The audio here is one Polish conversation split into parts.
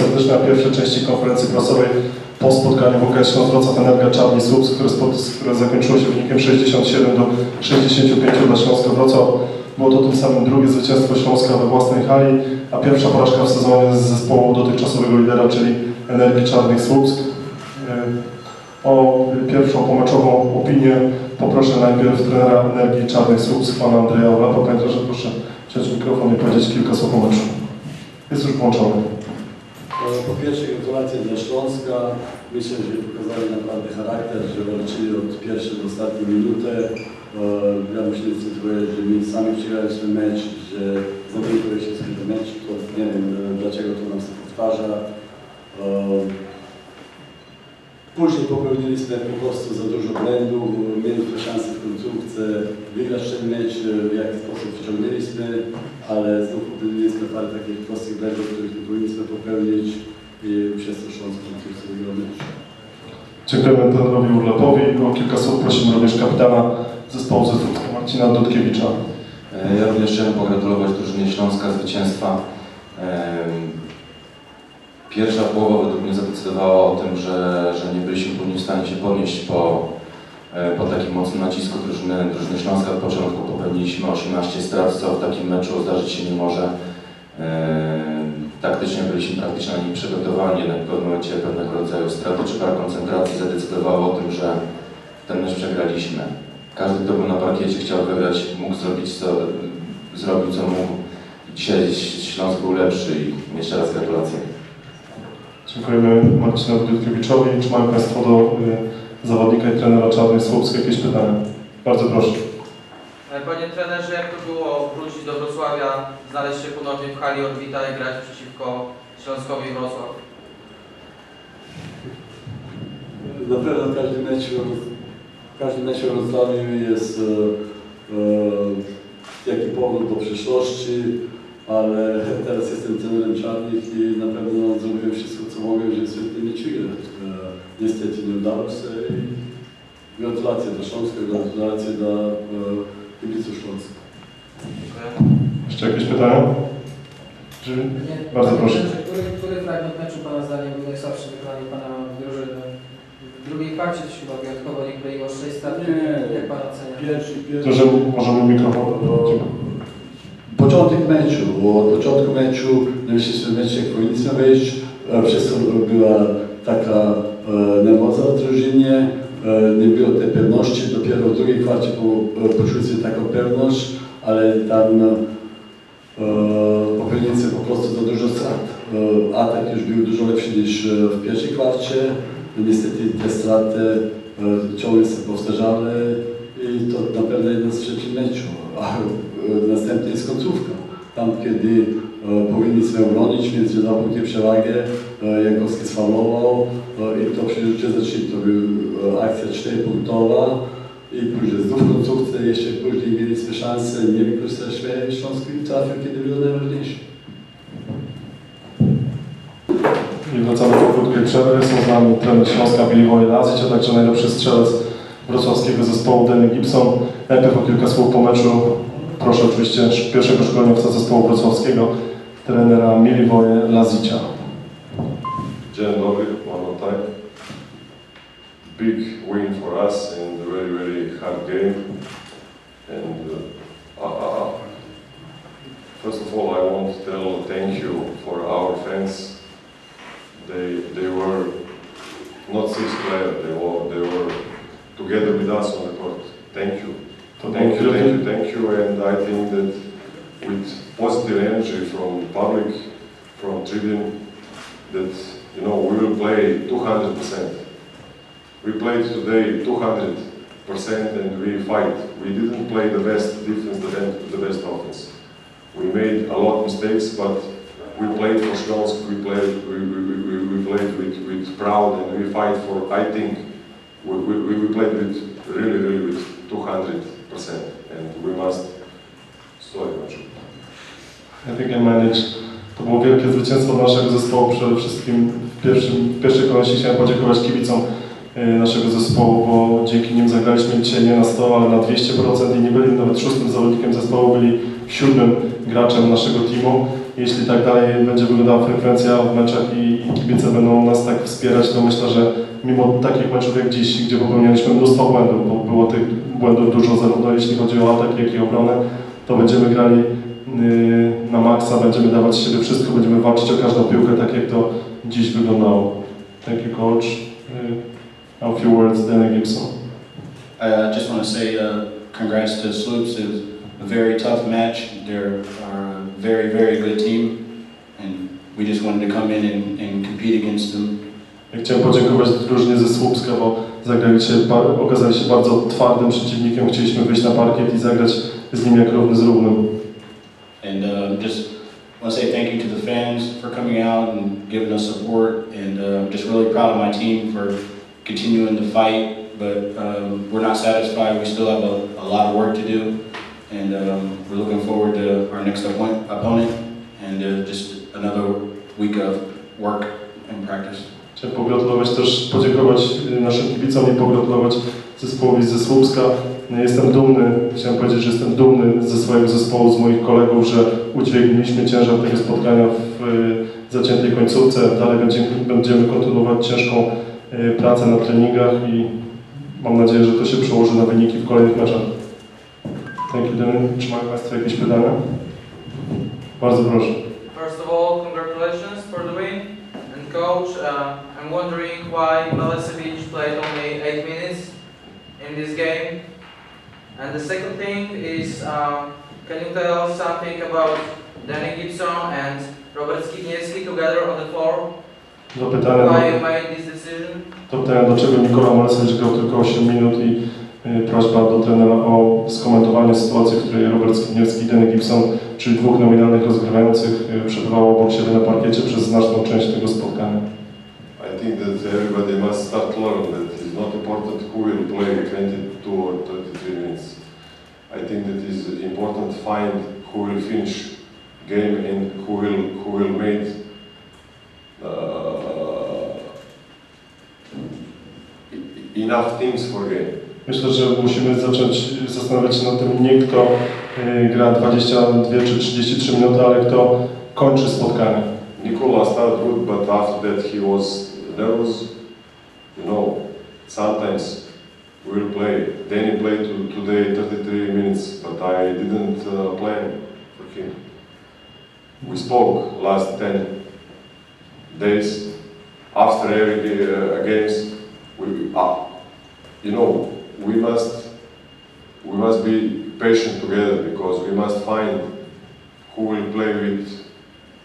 serdecznie na pierwszej części konferencji prasowej po spotkaniu WKS Śląsk Wrocław Energia Czarni Słupsk, które, które zakończyło się wynikiem 67 do 65 dla Śląska Wrocław. Było to tym samym drugie zwycięstwo Śląska we własnej hali, a pierwsza porażka w sezonie z zespołu dotychczasowego lidera, czyli Energii Czarnych Słupsk. E, O pierwszą pomeczową opinię poproszę najpierw trenera Energii Czarnych Słupsk, pana Andrzeja Olapa. Panie proszę wziąć mikrofon i powiedzieć kilka słów o meczu. Jest już włączony. E, Po pierwsze gratulacje dla Śląska. Myślę, że pokazali naprawdę charakter, że walczyli od pierwszej do ostatniej minuty. E, Ja muszę niestety że my sami przegraliśmy mecz, że zakończyło się z tego to nie wiem e, dlaczego to nam się powtarza. Później popełniliśmy po prostu za dużo błędów, mieliśmy szansę w końcówce wygrać ten mecz, w jaki sposób wyciągnęliśmy, ale znów popełniliśmy parę takich prostych błędów, których nie powinniśmy popełnić i przez to Śląsk w końcówce wygrał mecz. Dziękujemy trenerowi Urlopowi. O kilka słów prosimy również kapitana zespołu Zetówka Marcina Dudkiewicza. E, Ja również chciałem pogratulować drużynie Śląska zwycięstwa. Pierwsza połowa według mnie zadecydowała o tym, że, że nie byliśmy później w stanie się podnieść po, e, po takim mocnym nacisku drużyny, drużyny Śląska. Od początku popełniliśmy 18 strat, co w takim meczu zdarzyć się nie może. Em, Taktycznie byliśmy praktycznie na nim przygotowani, jednak w pewnym momencie pewnego rodzaju straty czy brak koncentracji zadecydowało o tym, że ten mecz przegraliśmy. Każdy, kto był na parkiecie, chciał wygrać, mógł zrobić co, zrobił co mógł. Dzisiaj Śląsk był lepszy i jeszcze raz gratulacje. Dziękujemy Marcinowi Dudkiewiczowi. Czy mają Państwo do y, zawodnika i trenera Czarnej Słupsk jakieś pytania? Bardzo proszę. Panie trenerze, jak to było wrócić do Wrocławia, znaleźć się ponownie w hali Orwita i grać przeciwko Śląskowi Wrocław? Na pewno każdy mecz, każdy mecz w Wrocławiu jest e, e, jaki powód do przyszłości, ale teraz jestem trenerem czarnych i na pewno zrobiłem wszystko, co mogłem, żeby świetnie mecz wygrać. E, niestety nie udało się i gratulacje dla Śląska, gratulacje dla e, kibiców Śląska. Dziękuję. Jeszcze jakieś pytania? Czy... Nie, Bardzo proszę. Który, który fragment meczu Pana zdaniem był najsłabszy wykonanie Pana drużyny? W drugiej kwarcie to się chyba wyjątkowo nie kleiło 6 strat. Nie. Jak Pan ocenia? Pierwszy, pierwszy. To, że możemy mikrofon. Początek meczu, od początku meczu myśleliśmy w meczu, jak powinniśmy wejść. E, Przez to była taka e, nerwoza w drużynie, e, nie było tej pewności. Dopiero w drugiej kwarcie po, e, poczuliśmy taką pewność, ale tam e, popełniliśmy po prostu za dużo strat. E, atak już był dużo lepszy niż e, w pierwszej kwarcie. Niestety te straty e, ciągle się powtarzały i to na pewno jeden z przyczyn meczu. Następnie jest końcówka. Tam, kiedy e, powinniśmy obronić, mieć dwa punkty przewagę, e, Jankowski sfaulował e, i to przecież zaczęli. To była akcja czterypunktowa i później znów końcówce, jeszcze później mieliśmy szansę, nie wykorzystaliśmy Śląsk i trafił, kiedy było najważniejsze. I wracamy po krótkiej przerwie. Są z nami trener Śląska Billy Wojelazic, a także najlepszy strzelec wrocławskiego zespołu Danny Gibson. Najpierw o kilka słów po meczu. Proszę oczywiście pierwszego szkoleniowca zespołu wrocławskiego, trenera Milivoje Lazicia. Dzień dobry, one more time. Big win for us and a very, very hard game. And uh, uh, first of all, I want to tell thank you for our fans. They, they were not six players, they were, they were together with us on the court. Thank you. To Thank you, thank you, thank you, and I think that with positive energy from the public, from tribune, that you know we will play 200 percent. We played today 200 percent, and we fight. We didn't play the best defense, the best, offense. We made a lot of mistakes, but we played for Śląsk. We played, we, we, we, we played with, with proud, and we fight for. I think we, we, we played with really, really with 200 percent, and we must. Much. I think I managed. To było wielkie zwycięstwo naszego zespołu. Przede wszystkim w, pierwszym, w pierwszej kolejności chciałem podziękować kibicom e, naszego zespołu, bo dzięki nim zagraliśmy dzisiaj nie na 100, ale na 200% i nie byli nawet szóstym zawodnikiem zespołu, byli siódmym graczem naszego teamu. Jeśli tak dalej będzie wyglądała frekwencja w meczach i, i kibice będą nas tak wspierać, to myślę, że mimo takich meczów jak dziś, gdzie popełnialiśmy mnóstwo błędów, bo było tych błędów dużo zarówno jeśli chodzi o atak, jak i obronę, to będziemy grali yy, na maksa, będziemy dawać siebie wszystko, będziemy walczyć o każdą piłkę, tak jak to dziś wyglądało. Thank you, coach. Yy, a few words, Danny Gibson. I just want to say uh, congrats to Sloops. It was a very tough match. They're a very, very good team, and we just wanted to come in and, and compete against them. Ja chciałem podziękować drużynie ze Słupska, bo się, okazali się bardzo twardym przeciwnikiem. Chcieliśmy wyjść na parkiet i zagrać z nim jak równy z równym. And uh, just want to say thank you to the fans for coming out and giving us support, and uh, just really proud of my team for continuing the fight. But um, we're not satisfied. We still have a, a lot of work to do, and um, we're looking forward to our next opponent, opponent and uh, just another week of work and practice. Chciałem pogratulować też, podziękować y, naszym kibicom i pogratulować zespołowi ze Słupska. No, Jestem dumny, chciałem powiedzieć, że jestem dumny ze swojego zespołu, z moich kolegów, że udźwignęliśmy ciężar tego spotkania w y, zaciętej końcówce. Dalej będziemy, będziemy kontynuować ciężką y, pracę na treningach i mam nadzieję, że to się przełoży na wyniki w kolejnych meczach. You, Danny. Czy mają Państwo jakieś pytania? Bardzo proszę. First of all, congratulations for the win. And coach, uh, I'm wondering why Milicevic played only 8 minutes in this game. And the second thing is, um, can you tell us something about Danny Gibson and Robert Skidniewski together on the floor? Do pytania. Why you made this decision? To pytanie, dlaczego Nikola Malesewicz grał tylko 8 minut i y, prośba do trenera o skomentowanie sytuacji, w której Robert Skidniewski i Danny Gibson, czyli dwóch nominalnych rozgrywających, y, przebywało obok siebie na parkiecie przez znaczną część tego spotkania. I think that everybody must start learn that it's not important who will play 22 or 33 minutes. I think that it's important find who will finish game and who will who will make uh, e- enough things for game. Myślę, że musimy zacząć zastanawiać się nad tym nie kto y, gra 22 czy 33 minuty, ale kto kończy spotkanie. Nicola started good, but after that he was nervous. You know, sometimes we will play. Danny played to, today 33 minutes, but I didn't uh, plan for him. We spoke last 10 days after every uh, games. We, uh, you know, we must we must be patient together because we must find who will play with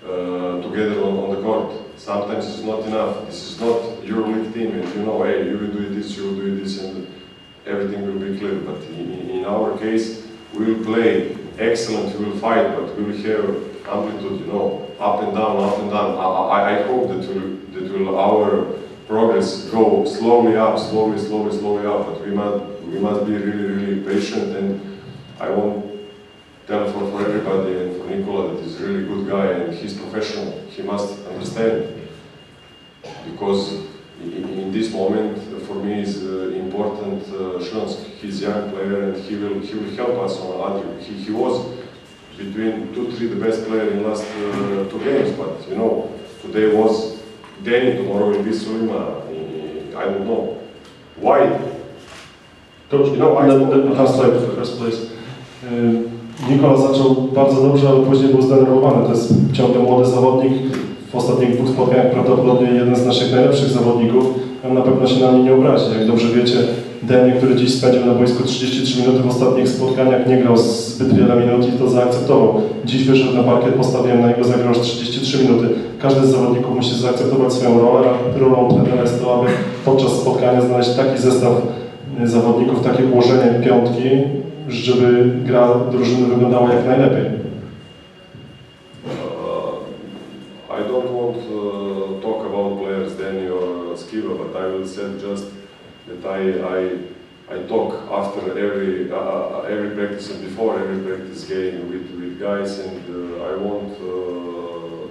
uh, Uh, together on, on the court. Sometimes it's not enough. This is not your league team, and you know, hey, you will do this, you will do this, and everything will be clear. But in, in- our case, we will play excellent, we will fight, but we will have amplitude, you know, up and down, up and down. I, I, I hope that will that will our progress go slowly up, slowly, slowly, slowly up. But we must we must be really, really patient, and I want tell for, for everybody and for Nicola that he's a really good guy and he's professional. He must understand because in, in this moment uh, for me is uh, important uh. He's a young player and he will he will help us on other. He, he was between two three the best player in last uh, two games, but you know today was Danny, tomorrow will be Sulima. I don't know why. Coach, You know, I- last slide for the first place. Y, Nikola zaczął bardzo dobrze, ale później był zdenerwowany. To jest ciągle młody zawodnik. W ostatnich dwóch spotkaniach prawdopodobnie jeden z naszych najlepszych zawodników. On na pewno się na mnie nie obrazi. Jak dobrze wiecie, Deni, który dziś spędził na boisku 33 minuty w ostatnich spotkaniach, nie grał zbyt wiele minut i to zaakceptował. Dziś wyszedł na parkiet, postawiłem na niego, zagrał już 33 minuty. Każdy z zawodników musi zaakceptować swoją rolę, a rolą trenera jest to, aby podczas spotkania znaleźć taki zestaw y, zawodników, takie ułożenie piątki, żeby gra drużyny wyglądała jak najlepiej. Uh, I don't want to talk about players Danny or Skiva, but I will say just that I I, I talk after every uh, uh, every practice and before every practice game with, with guys, and uh, I want uh,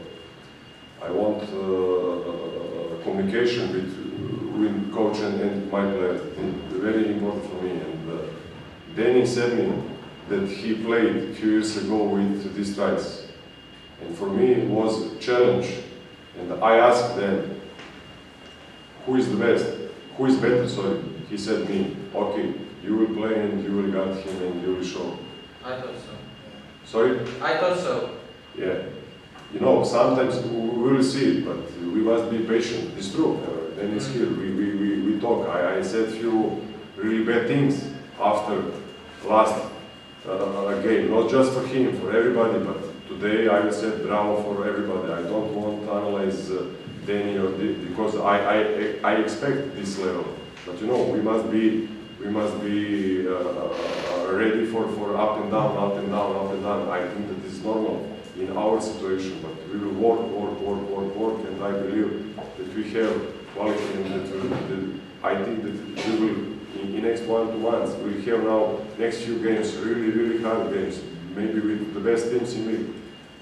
I want uh, communication with with coach and, and my players. It's very important for me. Uh, Danny said me that he played a few years ago with these strikes. And for me, it was a challenge. And I asked them, who is the best? Who is better? Sorry. He said me. Okay, you will play and you will guide him and you will show. I thought so. Sorry? I thought so. Yeah. You know, sometimes we will see it, but we must be patient. It's true. Uh, then it's here. We, we, we, we talk. I, I said few really bad things after last uh, game, not just for him, for everybody, but today I said bravo for everybody. I don't want to analyze uh, Danny or the, because I, I, I expect this level. But you know, we must be we must be uh, ready for, for up and down, up and down, up and down. I think that is normal in our situation, but we will work, work, work, work, work, and I believe that we have quality and that, we- that I think that we will, in, next one, two months, we have now next few games, really, really hard games, maybe with the best teams in league.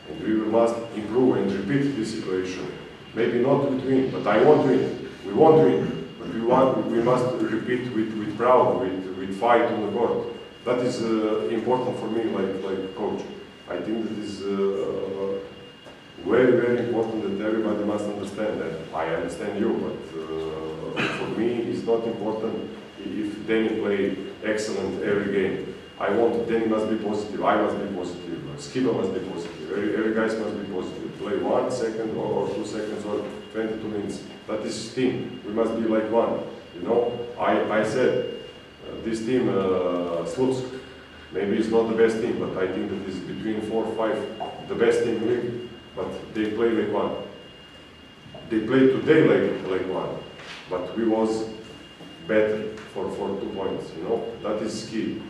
And we must improve and repeat this situation. Maybe not with win, but I want win. We want win. But we want, we must repeat with, with proud, with, with fight on the court. That is uh, important for me, like, like coach. I think that is uh, very, very important that everybody must understand that. I understand you, but uh, for me, it's not important if Danny play excellent every game. I want Danny must be positive, I must be positive, Skiba must be positive, every, every guys must be positive. Play one second or, or two seconds or 22 minutes. That is team. We must be like one. You know, I, I said uh, this team, uh, Slutsk, maybe it's not the best team, but I think that is between four or five the best team in league. But they play like one. They play today like like one, but we was better for, for two points. You know that is key.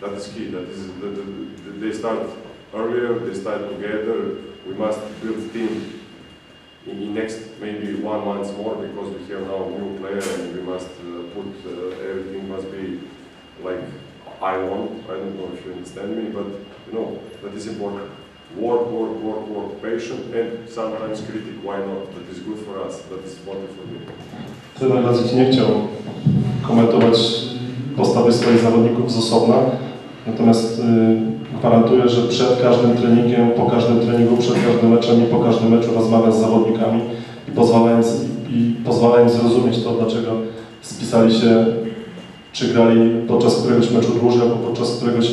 That is key. That is the, the, the, they start earlier. They start together. We must build team in, in next maybe one month more because we have now new player and we must uh, put uh, everything must be like I want. I don't know if you understand me, but you know that is important. Work, work, work, work, patient and sometimes critic. Why not? That is good for us. That is me. Trener Lazic nie chciał komentować postawy swoich zawodników z osobna, natomiast y, gwarantuję, że przed każdym treningiem, po każdym treningu, przed każdym meczem i po każdym meczu rozmawia z zawodnikami i pozwalając, i pozwala im zrozumieć to, dlaczego spisali się, czy grali podczas któregoś meczu dłużej, albo podczas któregoś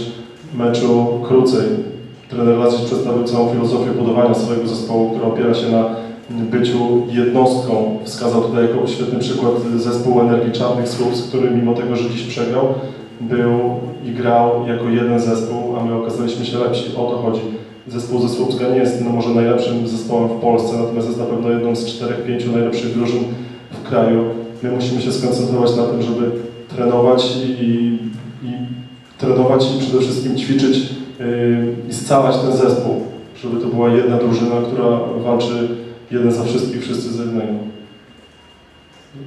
meczu krócej. Trener Lazic przedstawił całą filozofię budowania swojego zespołu, która opiera się na byciu jednostką. Wskazał tutaj jako świetny przykład zespół Energii Czarnych Słupsk, który mimo tego, że dziś przegrał, był i grał jako jeden zespół, a my okazaliśmy się lepsi. O to chodzi. Zespół ze Słupska nie jest no, może najlepszym zespołem w Polsce, natomiast jest na pewno jedną z czterech, pięciu najlepszych drużyn w kraju. My musimy się skoncentrować na tym, żeby trenować i, i trenować i przede wszystkim ćwiczyć i scalać ten zespół, żeby to była jedna drużyna, która walczy jeden za wszystkich, wszyscy za jednego.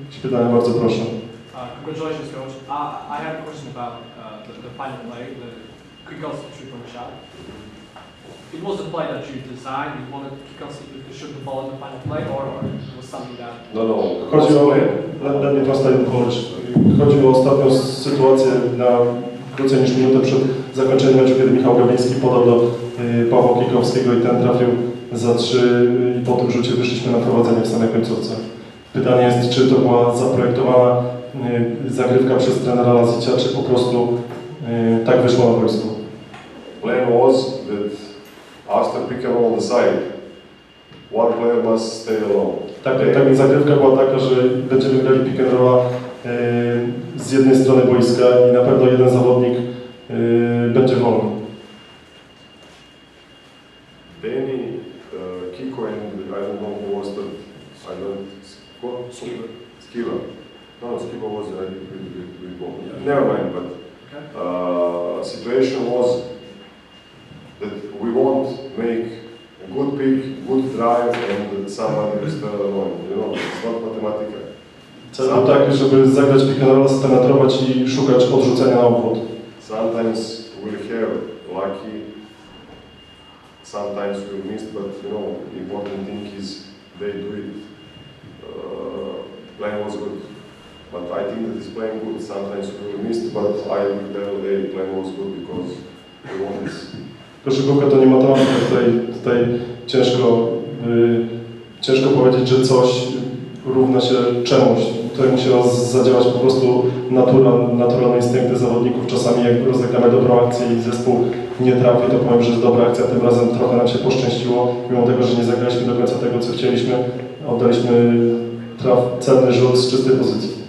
Jakieś pytania, bardzo proszę. Uh, congratulations, coach. Uh, I have a question about uh, the, the final play, the Kwiatkowski three-point shot. It was a play that you designed. You wanted to, to shoot the ball in the final play, or, or it was something that No, no. Chodzi o, let, let me translate Polish. Chodzi o ostatnią sytuację na krócej niż minutę przed zakończeniem meczu, kiedy Michał Gawiński podał do y, Pawła Kikowskiego i ten trafił za trzy y, i po tym rzucie wyszliśmy na prowadzenie w samej końcówce. Pytanie jest, czy to była zaprojektowana y, zagrywka przez trenera Lazicia, czy po prostu tak wyszło na boisku. Plan was that after pick and roll on the side, one player must stay alone. Tak, tak zagrywka była taka, że będziemy grali pick and rolla z jednej strony boiska i na pewno jeden zawodnik y, będzie wolny. Danny, uh, Kiko, and I don't know who was the, I don't, Skiba? Skiba. Skiba. No, Skiba was, I think, with, with, with ball. Never mind, but uh, situation was that we won't make a good pick, good drive, and somebody will stay alone. You know, it's not mathematical. Cel taki, żeby zagrać pick and spenetrować i szukać odrzucenia na obwód. Sometimes we'll have lucky, sometimes we'll miss, but you know, the important thing is they do it. Uh, plan was good, but I think that is playing good. Sometimes we will miss, but I will tell, hey, plan was good because we won this. koszykówka to nie matematyka, tutaj, tutaj ciężko, y, ciężko powiedzieć, że coś równa się czemuś. Tutaj musiała z- zadziałać po prostu natura, naturalne instynkty zawodników. Czasami jak rozegramy dobrą akcję i zespół nie trafi, to powiem, że jest dobra akcja. Tym razem trochę nam się poszczęściło, mimo tego, że nie zagraliśmy do końca tego, co chcieliśmy. Oddaliśmy traf, celny rzut z czystej pozycji.